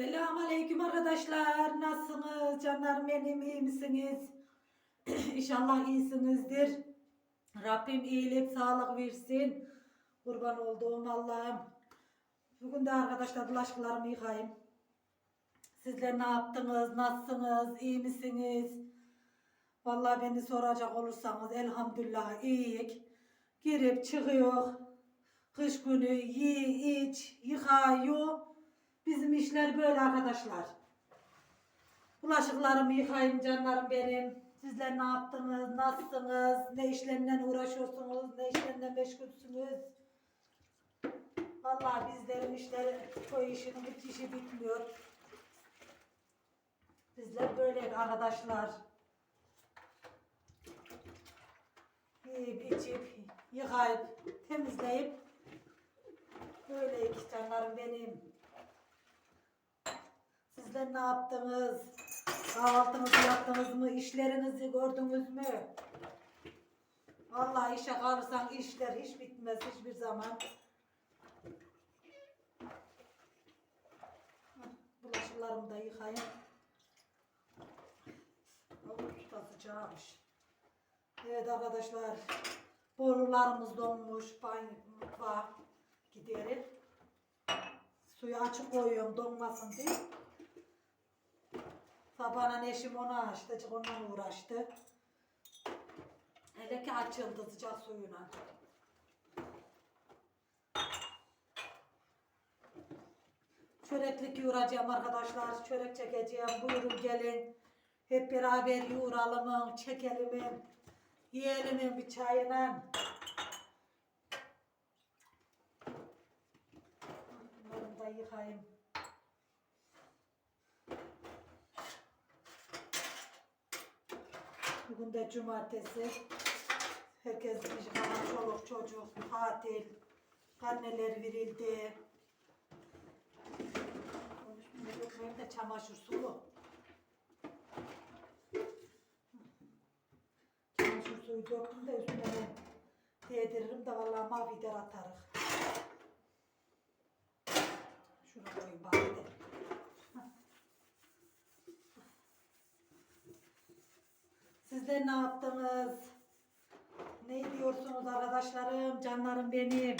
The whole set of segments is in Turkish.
Selamun Aleyküm arkadaşlar. Nasılsınız? Canlarım benim iyi misiniz? İnşallah iyisinizdir. Rabbim iyilik, sağlık versin. Kurban olduğum Allah'ım. Bugün de arkadaşlar bulaşıklarımı yıkayayım. Sizler ne yaptınız? Nasılsınız? İyi misiniz? Vallahi beni soracak olursanız elhamdülillah iyiyik. Girip çıkıyor. Kış günü yi, iç, yıkıyor. Bizim işler böyle arkadaşlar. Bulaşıklarımı yıkayın canlarım benim. Sizler ne yaptınız, nasılsınız, ne işlerle uğraşıyorsunuz, ne işlerle meşgulsünüz. Vallahi bizlerin işleri, koyu işinin hiç işi bitmiyor. Bizler böyle arkadaşlar. Yiyip, içip, yıkayıp, temizleyip böyle iki canlarım benim. Sizler ne yaptınız? Kahvaltınızı yaptınız mı? İşlerinizi gördünüz mü? Vallahi işe kalırsan işler hiç bitmez hiçbir zaman. Bulaşıklarımı da yıkayayım. Of da sıcakmış. Evet arkadaşlar. Borularımız donmuş. Banyo mutfağa giderim. Suyu açık koyuyorum donmasın diye. Sabahın eşim onu açtı, onunla uğraştı. Hele ki açıldı sıcak suyuna. Çöreklik yoğuracağım arkadaşlar. Çörek çekeceğim. Buyurun gelin. Hep beraber yoğuralım, çekelim, yiyelim bir çayına. Bunları da yıkayayım. Bugün de cumartesi. Herkes pijama, çoluk çocuk, tatil. Karneler verildi. Dökmeyeyim de çamaşır sulu. Çamaşır suyu döktüm de üstüne de değdiririm de vallahi mavider atarız. Şunu koyayım bari de. Sizler ne yaptınız? Ne diyorsunuz arkadaşlarım, canlarım benim?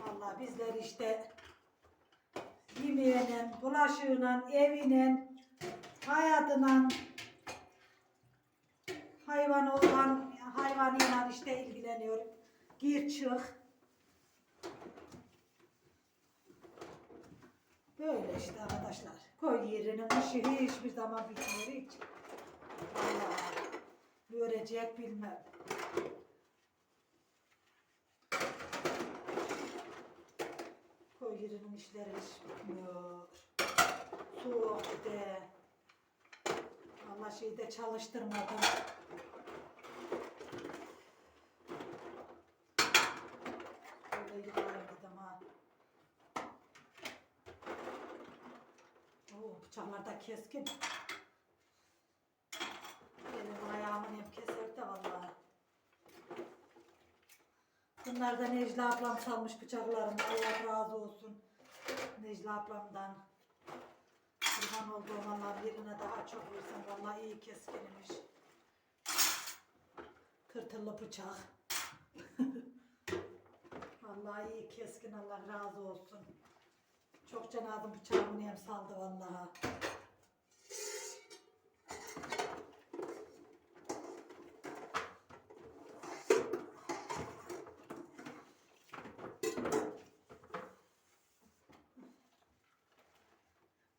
Vallahi bizler işte yemeğine, bulaşığına, evine, hayatına, hayvan olan hayvanıyla işte ilgileniyorum. Gir çık. Böyle işte arkadaşlar. Koy yerine işi hiçbir zaman bitmiyor hiç. Vallahi görecek bilmem. Koy işleri hiç bitmiyor. Soğuk de. Allah şeyde çalıştırmadım. Böyle yıkayım dedim ha. Oo, bıçaklar da keskin. Benim ayağımın hep keser de vallahi. Bunlar da Necla ablam salmış bıçaklarımı. Allah razı olsun. Necla ablamdan. Kurban olduğum Allah birine daha çok versin. Vallahi iyi keskinmiş. Tırtıllı bıçak. Vallahi iyi keskin Allah razı olsun. Çok cenabım bıçağımı hem saldı vallahi.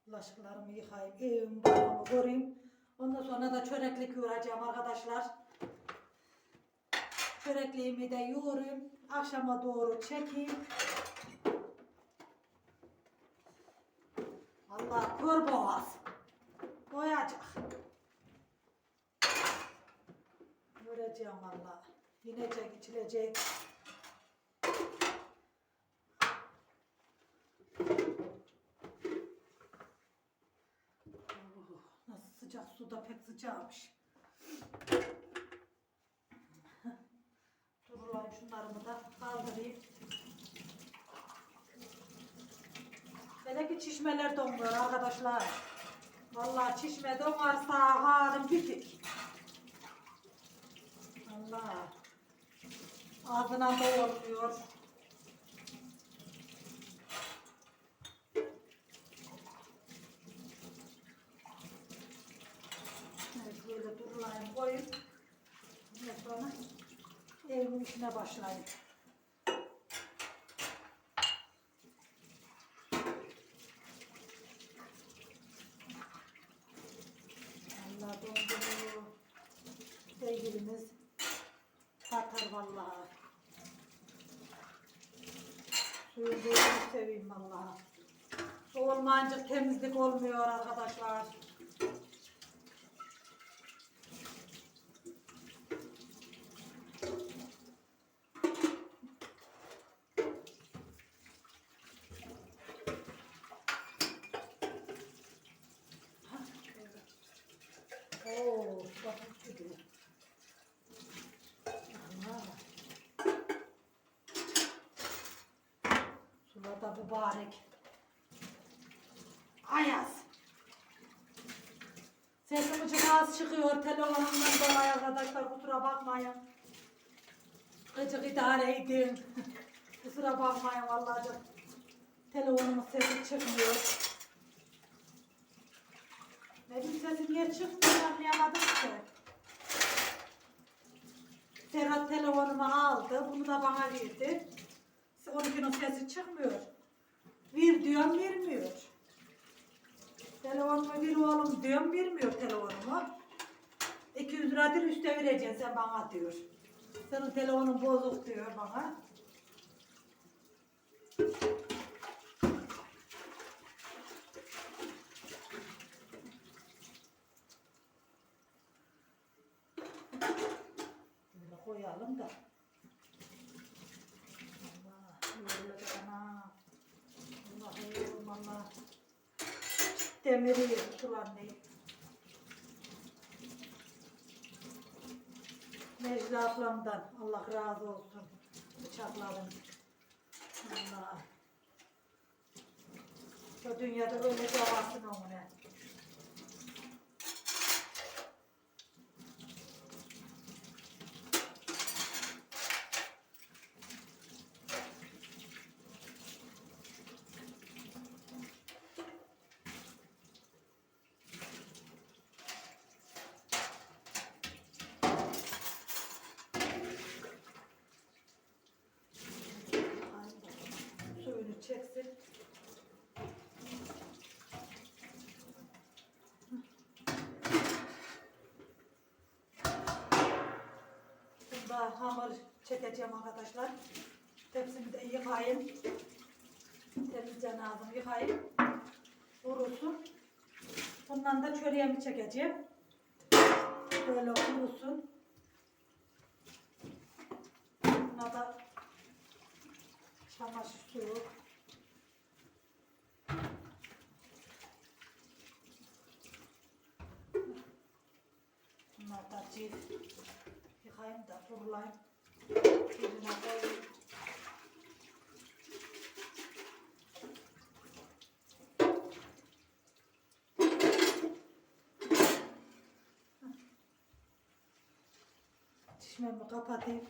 Bulaşıklarımı yıkayayım, evimi balımı koruyayım. Ondan sonra da çöreklik yoğuracağım arkadaşlar. Çörekliğimi de yoğurayım. Akşama doğru çekeyim. Valla. Yinecek, içilecek. Oh, nasıl sıcak suda pek sıcakmış. Dur ulan şunlarımı da kaldırayım. çişmeler donuyor arkadaşlar. Vallahi çişme donarsa halim bitik. Allah. Ağzına doğruyor. Evet böyle durulayım koyayım. Ondan sonra evimin işine başlayayım. Allah dondurur. Sevgilimiz katar vallahi. Suyun doyunu seveyim vallahi. Olmayınca temizlik olmuyor arkadaşlar. Oo, bakın gibi. Allah. Sular da mübarek. Ayaz. Sesim çok az çıkıyor telefonumdan dolayı arkadaşlar kusura bakmayın. Gıcık idare edin. kusura bakmayın vallahi. Telefonumun sesi çıkmıyor. Benim sesim niye çıkmıyor anlayamadım ki. Serhat telefonumu aldı. Bunu da bana verdi. Onunkinin sesi çıkmıyor. Ver diyorum vermiyor. Telefonumu ver oğlum diyorum vermiyor telefonumu. 200 liradır üste vereceksin sen bana diyor. Senin telefonun bozuk diyor bana. Böyle koyalım da. Allah, yorulacak ana. Allah'ım Allah. Demiri yedik ulan ne? Necla ablamdan Allah razı olsun. Bıçakların. Allah. Bu dünyada öyle cevabın ona. Hamur çekeceğim arkadaşlar. Tepsimi de yıkayayım. Temizce ağzımı yıkayayım. Kurusun. Bundan da çöreğimi çekeceğim. Böyle kurusun. Buna da çamaşır suyu. Bunlar da cilt. Yıkayayım da kurulayım. Yerine koyayım. Çişmemi kapatayım.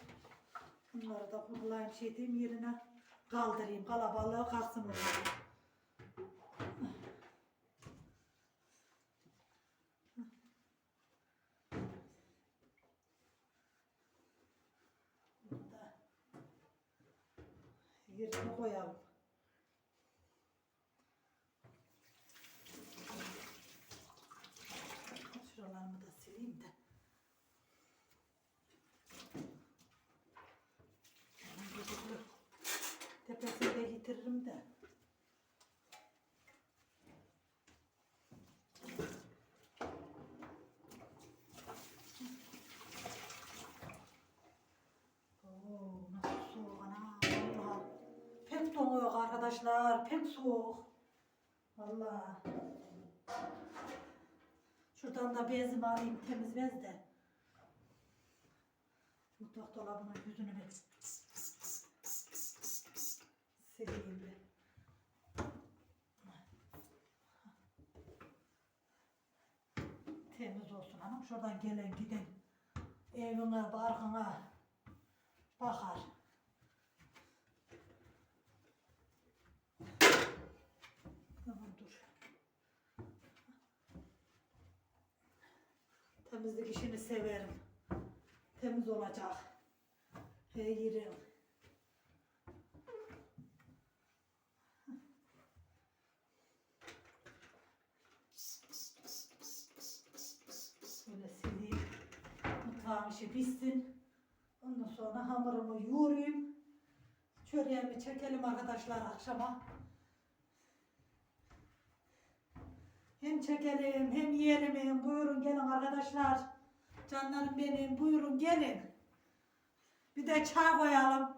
Bunları da kurulayım şey diyeyim yerine kaldırayım. Kalabalığı kalsın orada. Yerine koyalım. pek donuyor arkadaşlar. Pek soğuk. Valla. Şuradan da bezimi alayım temiz bez de. Mutfak dolabının yüzünü bir sileyim bir. Temiz olsun hanım. Şuradan gelen giden evine barkına bakar. Temizlik işini severim. Temiz olacak. Her yerim. Şöyle sileyim. Mutfağım işi bitsin. Ondan sonra hamurumu yoğurayım. Çöreğimi çekelim arkadaşlar akşama. Çekelim hem yiyelim buyurun gelin arkadaşlar. Canlarım benim buyurun gelin. Bir de çay koyalım.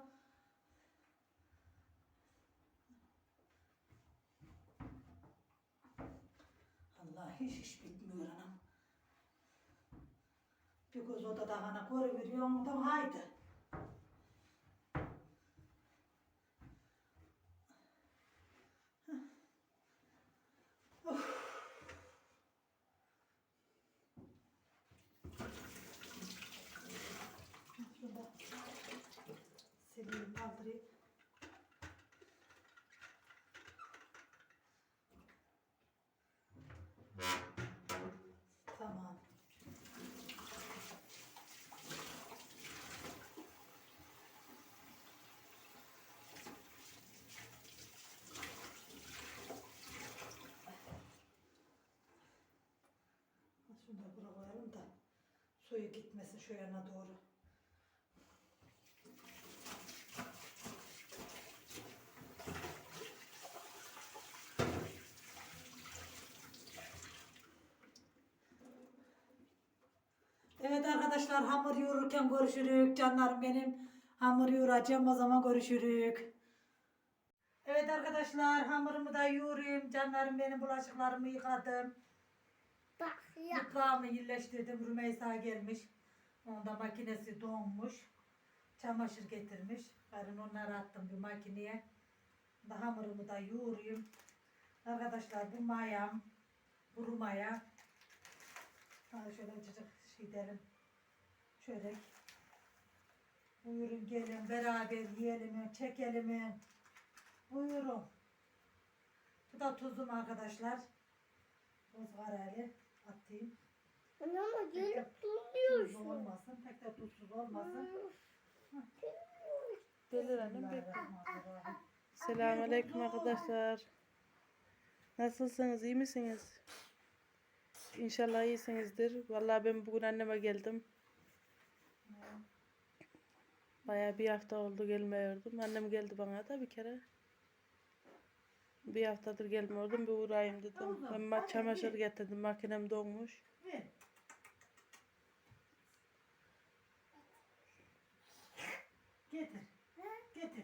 Allah hiç iş bitmiyor anam. Bir göz odada hana görüveriyor muydum haydi. Sileyim kaldırayım. Tamam. Şunu da buraya koyalım da suyu gitmesin şu yana doğru. Evet arkadaşlar hamur yoğururken görüşürük. Canlarım benim hamur yoğuracağım o zaman görüşürük. Evet arkadaşlar hamurumu da yoğurayım. Canlarım benim bulaşıklarımı yıkadım. Bak ya. Mutfağımı yerleştirdim. Rümeysa gelmiş. Onda makinesi donmuş. Çamaşır getirmiş. Yarın onları attım bir makineye. Da hamurumu da yoğurayım. Arkadaşlar bu mayam. Kuru maya. Şöyle azıcık şey derim. Şöyle. Buyurun gelin beraber yiyelim, çekelim. Buyurun. Bu da tuzum arkadaşlar. Tuz var hele. Atayım. Ama gelip Tuzlu duruyorsun. olmasın. Pek de tuzsuz olmasın. Gelir. Bismillahirrahmanirrahim. Selamünaleyküm arkadaşlar. Nasılsınız? iyi misiniz? İnşallah iyisinizdir. Vallahi ben bugün anneme geldim. Bayağı bir hafta oldu gelmiyordum. Annem geldi bana da bir kere. Bir haftadır gelmiyordum. Bir uğrayayım dedim. Ben ma- çamaşır getirdim. Makinem donmuş. Ver. Getir. Getir.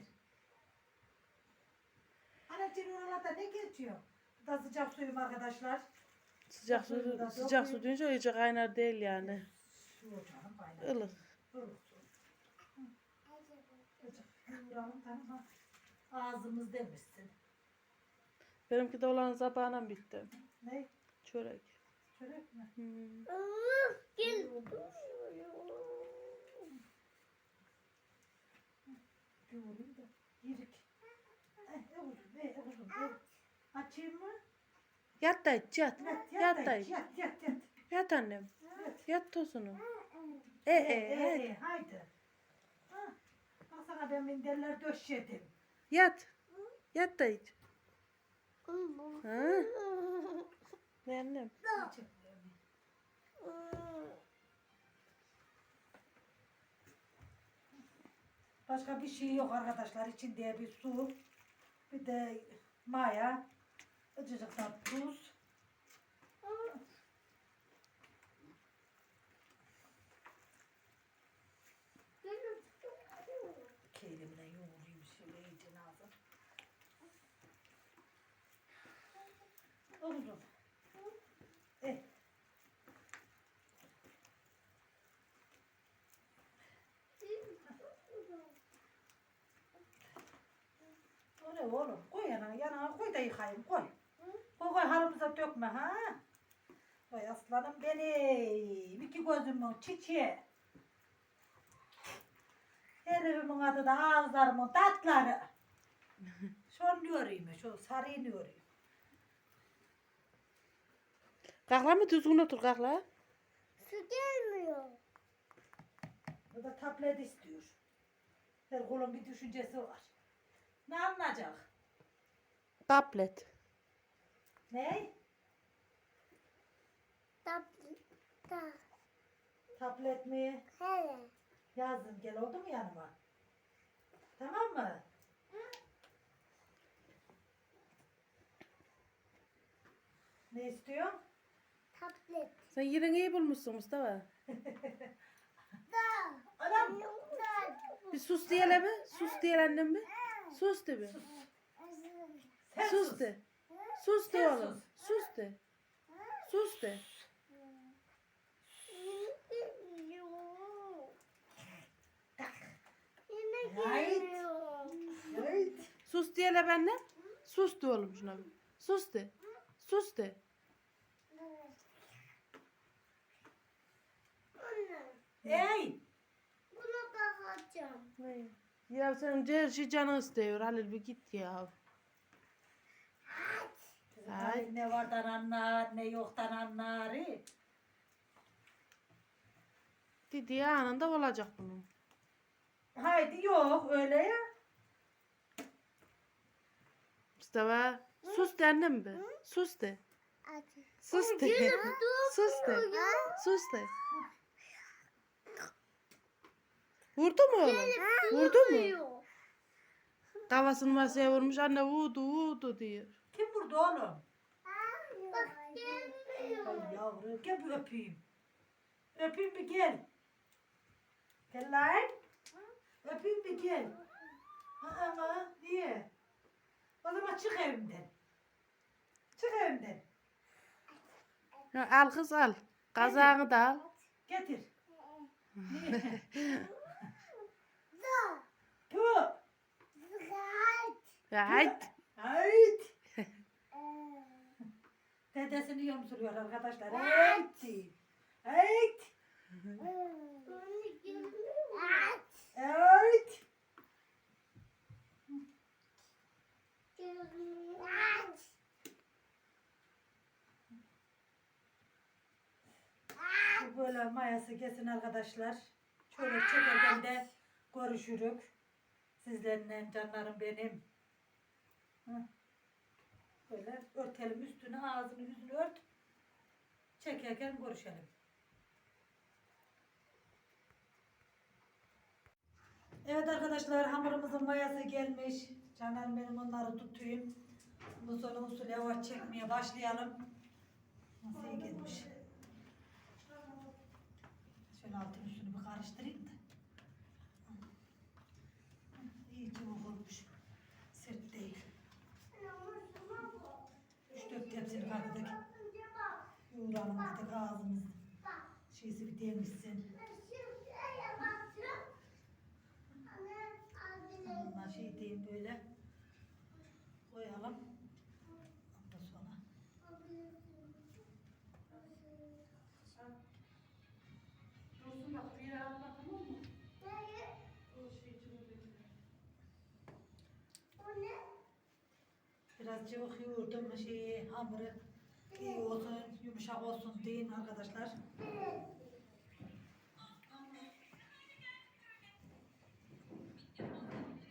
Anacığım oralarda ne geçiyor? Bu da sıcak suyum arkadaşlar. Sıcak Suyunu su, da sıcak su dokuyun. deyince iyice kaynar değil yani. Su ocağım kaynar. Ilık. Ilık. Tamam. Ağzımız demişsin. Benimki de olan zabağına bitti. Ne? Çörek. Çörek mi? Hmm. Gel. Yoğurayım da. Yirik. Eh. Açayım mı? Yat da iç yat. Yat, Yat, yat, da yat, yat, yat, yat. Yat annem. Yat. Yat tosunu. E E, e e, hadi. e, haydi. Ha, bak sana ben minderler döşedim. Yat. Yat da iç. Ha? Ne annem? Başka bir şey yok arkadaşlar. İçinde bir su, bir de maya, azıcık da tuz. İki elimle yoğurayım şöyle iyice nazım. Oldu. Eh. O ne oğlum? Koy yanına, yanına koy da yıkayayım koy. Koy koy halımıza dökme ha. Vay aslanım benim. İki gözümün çiçeği. Herifimin adı da ağızlarımın tatları. Şunu diyorum, şu sarıyı diyorum. Kalkla mı düzgün otur kalkla. Su gelmiyor. Bu da tablet istiyor. Her kolun bir düşüncesi var. Ne anlayacak? Tablet. Ne? Tap, ta, Tablet mi? hele. Yazdım gel oldu mu yanıma? Tamam mı? Ne istiyor? Tablet. Sen yerini iyi bulmuşsun Mustafa. Da. Anam. Da. Bir sus diyelim mi? Sus diyelim annem mi? Sus de bir. Sen Sus de. Sus de Sen oğlum. Sus de. Sus de. Yine Right. Evet. Sus diyelim annem. Sus de oğlum şuna bir. Sus de. Sus de. Anne, Ey. buna bakacağım. Ne? Ya sen her şey canı istiyor. Halil bir git ya. Ay. Ne vardan anlar, ne yoktan anlar. eh. Dediği anında olacak bunun. Haydi yok öyle ya. Mustafa sus de annem be. Sus de. Hadi. Sus de. Sus de. Sus de. Vurdu mu oğlum? Vurdu mu? Kafasını masaya vurmuş anne vurdu vurdu diyor. Kim vurdu oğlum? Bak gelmiyor. Ay yavrum gel bir öpeyim. Öpeyim bir gel. Gel lan. Öpeyim bir gel. Ha, Ama niye? O zaman çık evimden. Çık evimden. Ya, al kız al. Kazağını da al. Getir. Niye? Haydi. Hayt. Ee, Dedesini yomsuluyor arkadaşlar. Hayt. Gelmiyor. Bu böyle mayası kesin arkadaşlar. Şöyle çekerken de görüşürük. Sizlerle canlarım benim. Böyle örtelim üstünü ağzını yüzünü ört. Çekerken görüşelim. Evet arkadaşlar hamurumuzun mayası gelmiş. Canlarım benim onları tutayım. Bu sonra usul yavaş çekmeye başlayalım. Nasıl iyi gelmiş. Şöyle altın üstünü bir karıştırayım da. İyi çabuk olmuş. Sert değil. Üç dört tepsini katladık. Dedik ağzımız. Şeysi bir demişsin. Ondan şey diyeyim böyle. Koyalım. Ondan sonra. Dursun bak bir yere atma tamam mı? O şey Biraz cıvık yoğurdum şeyi hamuru iyi olsun yumuşak olsun deyin arkadaşlar.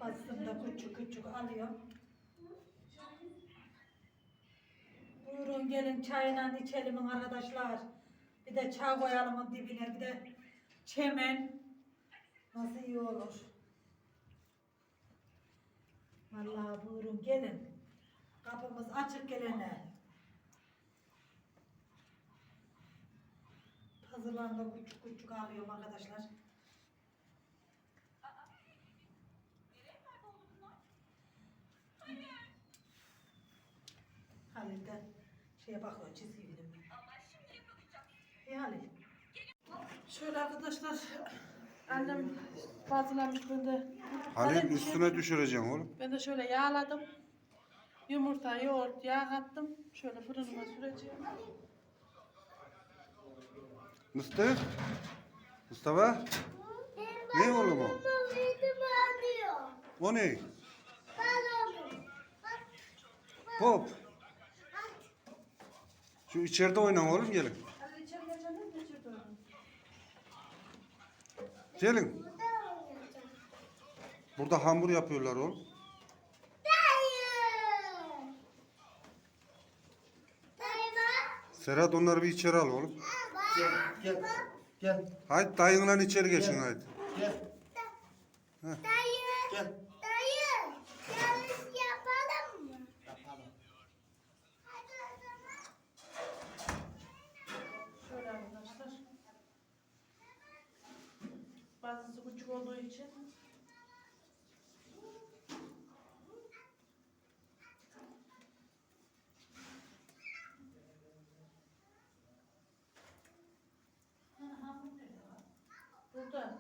Bastığımda küçük küçük alıyorum. Buyurun gelin çayla içelim arkadaşlar. Bir de çay koyalım dibine bir de çemen. Nasıl iyi olur. Vallahi buyurun gelin. Kapımız açık gelene. Hazırlandı küçük küçük alıyorum arkadaşlar. Halil de şeye bakıyor çizgi film. İyi Halil. Şöyle arkadaşlar. Annem bazılarmış ben de. Halil üstüne düşüreceksin oğlum. Ben de şöyle yağladım. Yumurta, yoğurt, yağ kattım. Şöyle fırınıma süreceğim. Mustafa? Mustafa? Ne oğlum o? O ne? Pop. Şu içeride oynan oğlum gelin. Gelin. Burada hamur yapıyorlar oğlum. Serhat onları bir içeri al oğlum. Gel, gel, gel, Haydi dayınla içeri geçin haydi. gel, Dayı. gel. Dayı. Yanlış yapalım mı? Yapalım. Hadi o zaman. Şöyle arkadaşlar. Bazısı küçük olduğu için burada.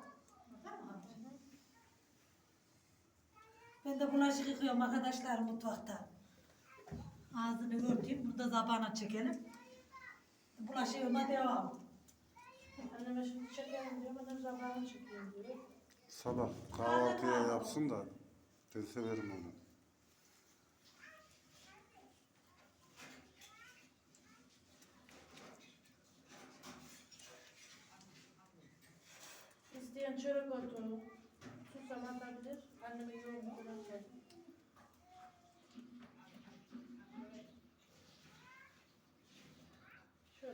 Ben de bulaşık yıkıyorum arkadaşlar mutfakta. Ağzını örteyim. Burada zabana çekelim. Bulaşığıma devam. Anneme şimdi çekelim diyor, ben de zamanı çekiyorum diyor. Sabah kahvaltıya yapsın da ben severim onu. İsteyen çörek otu,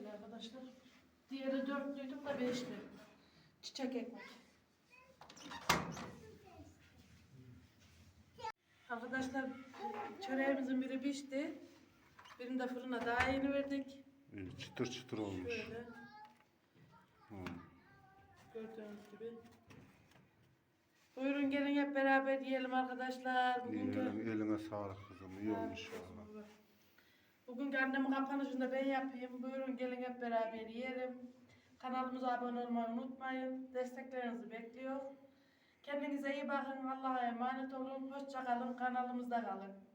Şöyle arkadaşlar. Diğeri dörtlüydüm da beşli. Çiçek ekmek. Arkadaşlar çöreğimizin biri pişti. Birini de fırına daha yeni verdik. İyi, çıtır çıtır olmuş. Şöyle gördüğünüz gibi. Buyurun gelin hep beraber yiyelim arkadaşlar. İyi, Bugünkü, eline, sağlık kızım. İyi olmuş valla. Bugünkü annemin kapanışını da ben yapayım. Buyurun gelin hep beraber yiyelim. Kanalımıza abone olmayı unutmayın. Desteklerinizi bekliyor. Kendinize iyi bakın. Allah'a emanet olun. Hoşça kalın. Kanalımızda kalın.